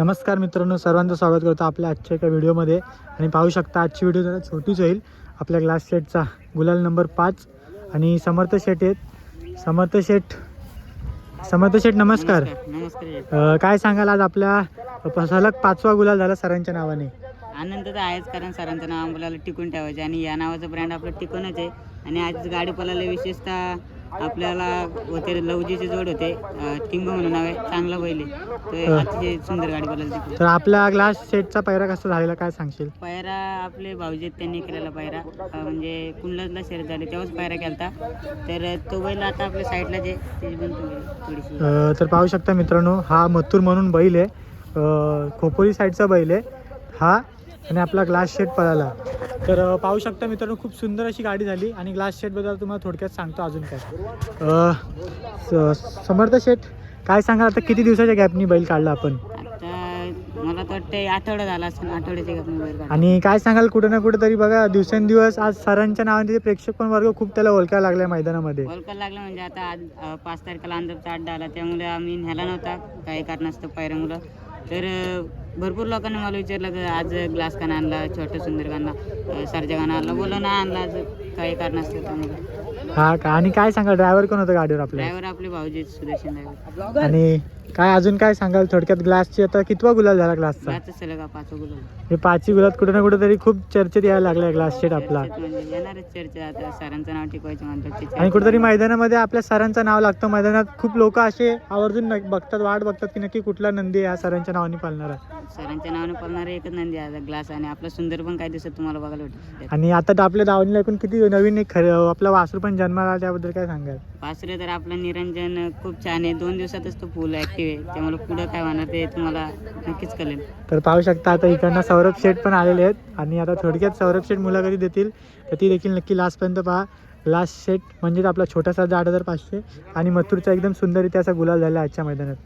नमस्कार मित्रांनो सर्वांचं स्वागत करतो आपल्या आजच्या एका व्हिडिओमध्ये. आणि पाहू शकता आजची व्हिडिओ जरा छोटीच होईल. आपल्या ग्लास शेटचा गुलाल नंबर पाच. आणि समर्थ शेट आहेत. समर्थ शेट समर्थ शेट नमस्कार. नमस्कार अं, काय सांगाल आज आपल्या प- सलग पाचवा गुलाल झाला सरांच्या नावाने? आनंद तर आहेच कारण सरांचं नाव आपल्याला टिकून ठेवायचं आणि या नावाचं ब्रँड आपलं टिकूनच आहे. आणि आज गाडी पळायला विशेषतः आपल्याला होते लवजीचे जोड होते टिंब म्हणून नाव आहे चांगला बैल आहे तो अतिशय सुंदर गाडी टिकून तर आपल्या ग्लास शेटचा पैरा कसा झालेला काय सांगशील? पायरा आपले भाऊजी त्यांनी केलेला पायरा. म्हणजे कुंडलला शर्यत झाली तेव्हाच पायरा केलता. तर तो बैल आता आपल्या साईडला जे थोडीशी. तर पाहू शकता मित्रांनो हा मथुर म्हणून बैल आहे. खोपोली साईडचा बैल आहे. हा आणि आपला ग्लास शेट पळाला. तर पाहू शकता मित्रांनो खूप सुंदर अशी गाडी झाली आणि ग्लास शेटबद्दल तुम्हाला थोडक्यात सांगतो अजून काय. समर्थ शेट काय सांगा आता किती दिवसाच्या गॅपनी बैल काढला आपण? मला तर वाटतं आठवडा झाला असेल आठवड्याचे का मोबाईल काढला. आणि काय सांगाल कुठं ना कुठं तरी बघा दिवसेंदिवस आज सरांच्या नावाने ते प्रेक्षक पण वर्ग खूप त्याला ओळखायला लागलाय मैदानामध्ये. ओळखायला लागलं म्हणजे आता आज पाच तारखेला अंधरचा अड्डा आला त्यामुळे आम्ही न्यायला नव्हता काही कारणास्तव पायऱ्यामुळं. तर भरपूर लोकांनी मला विचारलं की आज ग्लास काना आणला छोटं सुंदर काना सरजा काना आणला. बोललो ना आणला आज काही कारणास्तव त्यामुळे हा का? आणि काय सांगाल ड्रायव्हर कोण होतं गाडीवर आपल्या ड्रायव्हर आपले भाऊजी सुदर्शन ड्रायव्हर. आणि काय अजून काय सांगाल? थोडक्यात ग्लासची आता कितवा गुलाल झाला ग्लासचा सलग पाच गुलाब हे पाचही गुलात कुठे ना कुठे तरी खूप चर्चेत यायला लागलाय ग्लास शेट आपला. चर्चेत म्हणजे येणारच चर्चा आता सरांचं नाव टिकवायचं म्हणतात आणि कुठेतरी मैदानामध्ये आपल्या सरांचं नाव लागतं. मैदानात खूप लोक असे आवर्जून न- बघतात वाट बघतात की नक्की कुठला नंदी या सरांच्या नावाने पालणार आहे. सरांच्या नावाने पळणारे एकच नंदी आहे ग्लास आणि आपला सुंदर पण काही दिवसात तुम्हाला बघायला भेटतो आणि आता तर आपल्या दावणीला ऐकून किती नवीन एक खरं आपला वासरू पण जन्माला आला त्याबद्दल काय सांगाल? पाचरे तर आपलं निरंजन खूप छान आहे. दोन दिवसातच तो फुल ॲक्टिव्ह आहे त्यामुळे पुढं काय होणार ते तुम्हाला नक्कीच कळेल. तर पाहू शकता आता इकडनं सौरभ शेठ पण आलेले आहेत. आणि आता थोडक्यात सौरभ शेठ मुलाखती देतील. तर ती देखील नक्की लास्टपर्यंत पहा. लास्ट सेट म्हणजेच आपला छोटासा आठ हजार पाचशे आणि मथुरचा एकदम सुंदररित्या असा गुलाल झाला आजच्या मैदानात.